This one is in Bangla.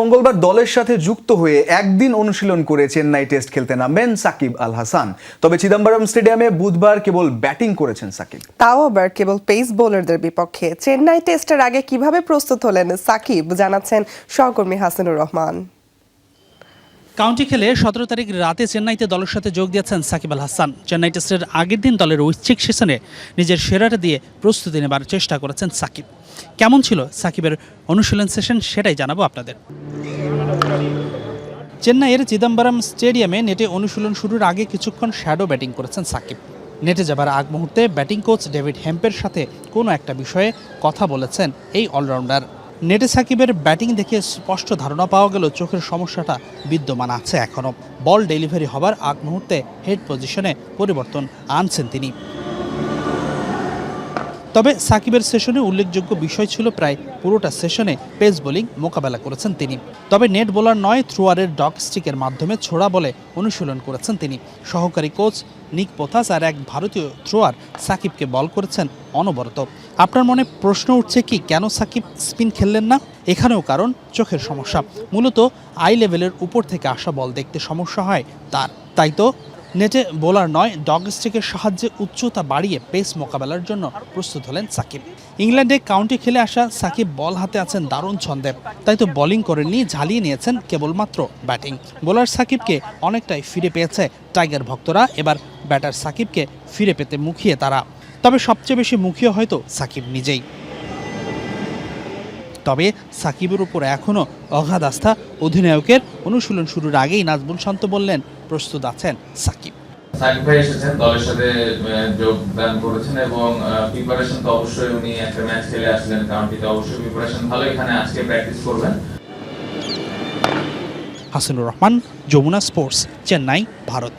মঙ্গলবার দলের সাথে যুক্ত হয়ে একদিন অনুশীলন করে চেন্নাই টেস্ট খেলতে নামবেন সাকিব আল হাসান। তবে চিদম্বরম স্টেডিয়ামে বুধবার কেবল ব্যাটিং করেছেন সাকিব। তাও আবার কেবল পেস বোলারদের বিপক্ষে। চেন্নাই টেস্টের আগে কীভাবে প্রস্তুত হলেন সাকিব, জানাচ্ছেন সহকর্মী হাসানুর রহমান। কাউন্টি খেলে সতেরো তারিখ রাতে চেন্নাইতে দলের সাথে যোগ দিয়েছেন সাকিব আল হাসান। চেন্নাই টেস্টের আগের দিন দলের ঐচ্ছিক সেশনে নিজের সেরাটা দিয়ে প্রস্তুতি নেবার চেষ্টা করেছেন সাকিব। কেমন ছিল সাকিবের অনুশীলন সেশন সেটাই জানাব আপনাদের। চেন্নাইয়ের চিদম্বরম স্টেডিয়ামে নেটে অনুশীলন শুরুর আগে কিছুক্ষণ শ্যাডো ব্যাটিং করেছেন সাকিব। নেটে যাবার আগ মুহূর্তে ব্যাটিং কোচ ডেভিড হেম্পের সাথে কোনো একটা বিষয়ে কথা বলেছেন এই অলরাউন্ডার। নেটে সাকিবের ব্যাটিং দেখে স্পষ্ট ধারণা পাওয়া গেল, চোখের সমস্যাটা বিদ্যমান আছে এখনও। বল ডেলিভারি হবার আগ মুহূর্তে হেড পজিশনে পরিবর্তন আনছেন তিনি। তবে সাকিবের সেশনে উল্লেখযোগ্য বিষয় ছিল প্রায় পুরোটা সেশনে পেস বোলিং মোকাবেলা করেছেন তিনি। তবে নেট বোলার নয়, থ্রোয়ারের ডগ স্টিকের মাধ্যমে ছোড়া বলে অনুশীলন করেছেন তিনি। সহকারী কোচ নিক পোথাস আর এক ভারতীয় থ্রোয়ার সাকিবকে বল করেছেন অনবরত। আপনার মনে প্রশ্ন উঠছে কি, কেন সাকিব স্পিন খেললেন না? এখানেও কারণ চোখের সমস্যা। মূলত আই লেভেলের উপর থেকে আসা বল দেখতে সমস্যা হয় তার। তাই তো নেটে বোলার নয়, ডগ স্টিকের সাহায্যে উচ্চতা বাড়িয়ে পেস মোকাবেলার জন্য প্রস্তুত হলেন সাকিব। ইংল্যান্ডে কাউন্টি খেলে আসা সাকিব বল হাতে আছেন দারুণ ছন্দে। তাই তো বোলিং করেননি, ঝালিয়ে নিয়েছেন কেবলমাত্র ব্যাটিং। বোলার সাকিবকে অনেকটাই ফিরে পেয়েছে টাইগার ভক্তরা। এবার ব্যাটার সাকিবকে ফিরে পেতে মুখিয়ে তারা। তবে সবচেয়ে বেশি মুখিয়ে হয়তো সাকিব নিজেই। তবে সাকিবের উপর এখনও অগাধ আস্থা অধিনায়কের অনুশীলন শুরুর আগেই নাজবুল শান্ত বললেন প্রস্তুত আছেন সাকিব। সাকিব ভাই এসেছেন দলের সাথে যোগদান করেছেন এবং প্রিপারেশন তো অবশ্যই উনি একটা ম্যাচ খেলে আসলেন কাউন্টিতে অবশ্যই প্রিপারেশন ভালো এখানে আজকে প্র্যাকটিস করবেন। হাসিনুর রহমান যমুনা স্পোর্টস চেন্নাই ভারত।